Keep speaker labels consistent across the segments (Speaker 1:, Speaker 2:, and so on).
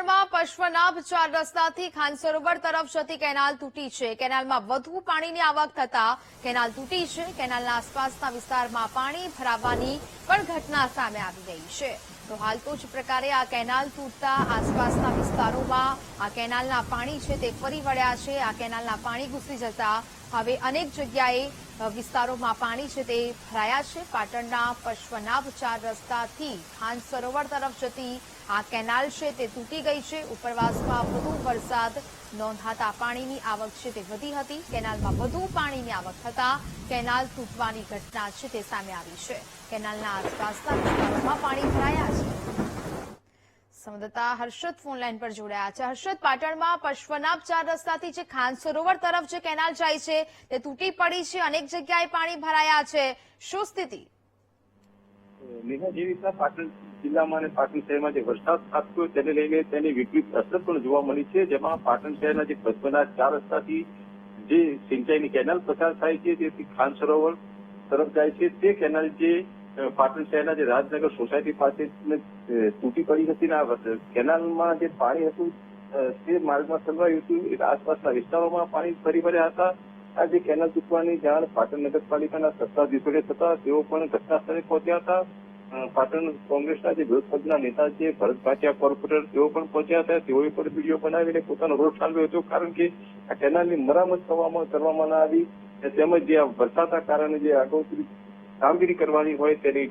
Speaker 1: પાટણમાં પશ્વનાભ ચાર રસ્તાથી ખાનસરોવર તરફ જતી કેનાલ તૂટી છે. કેનાલમાં વધુ પાણીની આવક થતા કેનાલ તૂટી છે. કેનાલના આસપાસના વિસ્તારમાં પાણી ભરાવાની પણ ઘટના સામે આવી રહી છે. તો હાલ તો જ પ્રકારે આ કેનાલ તૂટતા આસપાસના વિસ્તારોમાં આ કેનાલના પાણી છે તે ફરી વળ્યા છે. આ કેનાલના પાણી ઘૂસી જતા હવે અનેક જગ્યાએ વિસ્તારોમાં પાણી છે તે ભરાયા છે. પાટણના પશ્વનાભ ચાર રસ્તાથી ખાન સરોવર તરફ જતી આ કેનાલ છે તે તૂટી ગઈ છે. ઉપરવાસમાં વધુ વરસાદ નોંધાતા પાણીની આવક છે તે વધી હતી. કેનાલમાં વધુ પાણીની આવક થતા કેનાલ તૂટવાની ઘટના છે તે સામે આવી છે. કેનાલના આસપાસના વિસ્તારોમાં પાણી ભરાયા છે. સંવાદદાતા હર્ષદ ફોનલાઈન પર જોડાયા છે. હર્ષદ, પાટણમાં પશ્વનાભ રસ્તાથી જે ખાન સરોવર તરફ જે કેનાલ જાય છે, તે તૂટી પડી છે, અનેક જગ્યાએ પાણી ભરાયા છે. શું સ્થિતિ?
Speaker 2: નેહા, જેવી રીતના પાટણ જિલ્લામાં અને પાટણ શહેરમાં જે વરસાદ ખાબક્યો તેને લઈને તેની વિપરીત અસર પણ જોવા મળી છે, જેમાં પાટણ શહેરના જે પદ્મના ચાર રસ્તાથી જે સિંચાઈની કેનાલ પસાર થાય છે તેથી ખાન સરોવર તરફ જાય છે. તે કેનાલ જે પાટણ શહેરના જે રાજનગર સોસાયટી પાસે તૂટી પડી હતી ને કેનાલમાં જે પાણી હતું તે માર્ગમાં સંભળાયું હતું. એટલે આસપાસના વિસ્તારોમાં પાણી ફરી ભર્યા હતા. આ જે કેનાલ તૂટવાની જાણ પાટણ નગરપાલિકાના સત્તાધીશોને થતા તેઓ પણ ઘટના સ્થળે પહોંચ્યા હતા. પાટણ કોંગ્રેસના જે વિરોધ પક્ષના નેતા છે, ભરત ભાટિયા કોર્પોરેટર, તેઓ પણ પહોંચ્યા હતા. તેઓએ પણ વીડિયો બનાવીને પોતાનો રોષ ઠાલવ્યો હતો, કારણ કે આ કેનાલની મરામત કરવામાં કરવામાં ના આવી. તેમજ જે આ વરસાદના કારણે જે આગોતરી કામગીરી કરવાની હોય તેની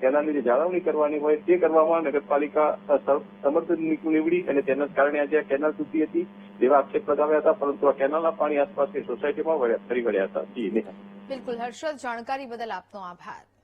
Speaker 2: તેના લીધે જાળવણી કરવાની હોય તે કરવામાં નગરપાલિકા સમર્થ સમ- નીવડી અને તેના કારણે આજે આ કેનાલ તૂટી હતી તેવા આક્ષેપ લગાવ્યા હતા, પરંતુ આ કેનાલના પાણી આસપાસની સોસાયટીમાં ફરી વળ્યા હતા.
Speaker 1: બિલકુલ, હર્ષદ, જાણકારી બદલ આપનો આભાર.